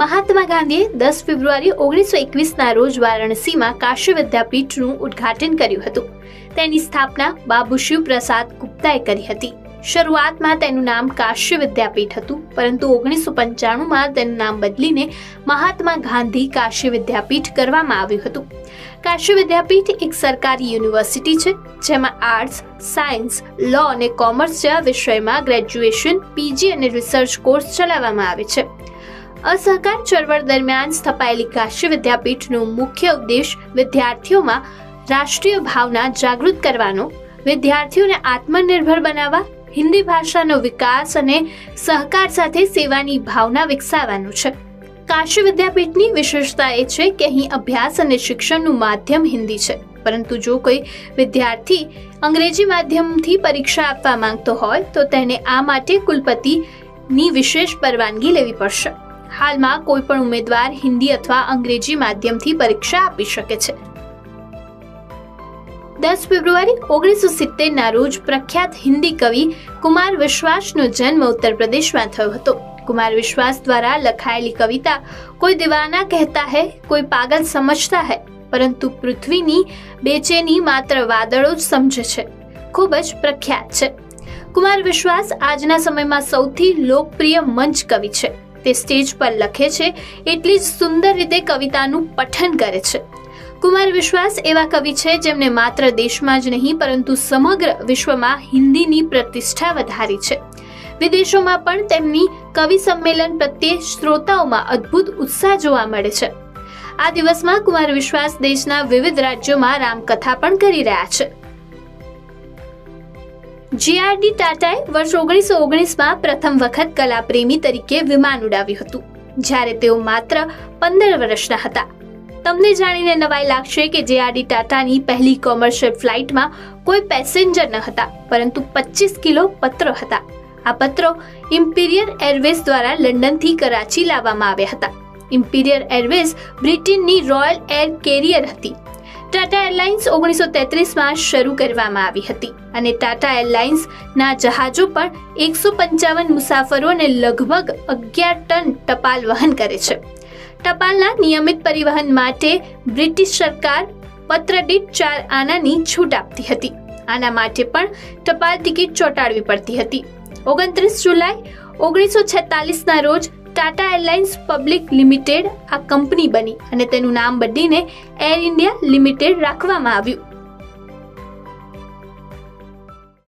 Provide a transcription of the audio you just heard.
મહાત્મા ગાંધીએ દસ ફેબ્રુઆરી ઓગણીસો એકવીસના રોજ વારાણસીમાં કાશી વિદ્યાપીઠનું ઉદ્ઘાટન કર્યું હતું. તેની સ્થાપના બાબુ શિવપ્રસાદ ગુપ્તાએ કરી હતી. શરૂઆતમાં તેનું નામ કાશ્ય વિદ્યાપીઠ હતું, પરંતુ ઓગણીસો પંચાણુંમાં તેનું નામ બદલીને મહાત્મા ગાંધી કાશી વિદ્યાપીઠ કરવામાં આવ્યું હતું. કાશી વિદ્યાપીઠ એક સરકારી યુનિવર્સિટી છે, જેમાં આર્ટ્સ, સાયન્સ, લો અને કોમર્સ જેવા વિષયમાં ગ્રેજ્યુએશન, પીજી અને રિસર્ચ કોર્સ ચલાવવામાં આવે છે. અસહકાર ચળવળ દરમિયાન સ્થપાયેલી કાશી વિદ્યાપીઠનો મુખ્ય ઉદ્દેશ વિદ્યાર્થીઓમાં રાષ્ટ્રીય ભાવના જાગૃત કરવાનો, વિદ્યાર્થીઓને આત્મનિર્ભર બનાવવા, હિન્દી ભાષાનો વિકાસ અને સહકાર સાથે સેવાની ભાવના વિકસાવવાનું છે. કાશી વિદ્યાપીઠની વિશેષતા એ છે કે અહીં અભ્યાસ અને શિક્ષણનું માધ્યમ હિન્દી છે, પરંતુ જો કોઈ વિદ્યાર્થી અંગ્રેજી માધ્યમથી પરીક્ષા આપવા માંગતો હોય તો તેને આ માટે કુલપતિની વિશેષ પરવાનગી લેવી પડશે. હાલમાં કોઈ પણ ઉમેદવાર હિન્દી અથવા અંગ્રેજી માધ્યમથી પરીક્ષા આપી શકે છે. દસ ફેબ્રુઆરી ઓગણીસો સિત્તેરના રોજ પ્રખ્યાત હિન્દી કવિ કુમાર વિશ્વાસનો જન્મ ઉત્તર પ્રદેશમાં થયો હતો. કુમાર વિશ્વાસ દ્વારા લખાયેલી કવિતા, કોઈ દીવાના કહેતા હૈ, કોઈ પાગલ સમજતા હૈ પરંતુ પૃથ્વીની બેચેની માત્ર વાદળો જ સમજે છે. ખૂબ જ પ્રખ્યાત છે. કુમાર વિશ્વાસ આજના સમયમાં સૌથી લોકપ્રિય મંચ કવિ છે. તે સ્ટેજ પર લખે છે, એટલી જ સુંદર રીતે કવિતાનું પઠન કરે છે. કુમાર વિશ્વાસ એવા કવિ છે જેમને માત્ર દેશમાં જ નહીં, પરંતુ સમગ્ર વિશ્વમાં હિન્દીની પ્રતિષ્ઠા વધારી છે. વિદેશોમાં પણ તેમની કવિ સંમેલન પ્રત્યે શ્રોતાઓમાં અદ્ભુત ઉત્સાહ જોવા મળે છે. આ દિવસમાં કુમાર વિશ્વાસ દેશના વિવિધ રાજ્યોમાં રામકથા પણ કરી રહ્યા છે. જીઆરડી ટાટાએ વર્ષ ઓગણીસો ઓગણીસમાં પ્રથમ વખત કલાપ્રેમી તરીકે વિમાન ઉડાવ્યું હતું, જ્યારે તેઓ માત્ર પંદર વર્ષના હતા. તમને જાણીને નવાઈ લાગશે કે જેઆરડી ટાટાની પહેલી કોમર્શિયલ ફ્લાઇટમાં કોઈ પેસેન્જર ન હતા, પરંતુ પચીસ કિલો પત્રો હતા. આ પત્રો ઇમ્પિરિયર એરવેઝ દ્વારા લંડનથી કરાચી લાવવામાં આવ્યા હતા. ઇમ્પિરિયર એરવેઝ બ્રિટનની રોયલ એર કેરિયર હતી. ટાટા એરલાઇન્સ ઓગણીસો તેત્રીસમાં શરૂ કરવામાં આવી હતી અને ટાટા એરલાઇન્સના જહાજો પણ એકસો પંચાવન મુસાફરોને લગભગ અગિયાર ટન ટપાલ વહન કરે છે. ટપાલના નિયમિત પરિવહન માટે બ્રિટિશ સરકાર પત્ર દીઠ ચાર આનાની છૂટ આપતી હતી. આના માટે પણ ટપાલ ટિકિટ ચોંટાડવી પડતી હતી. ઓગણત્રીસ જુલાઈ ઓગણીસો છેતાલીસના રોજ ટાટા એરલાઇન્સ પબ્લિક લિમિટેડ આ કંપની બની અને તેનું નામ બદલીને એર ઇન્ડિયા લિમિટેડ રાખવામાં આવ્યું.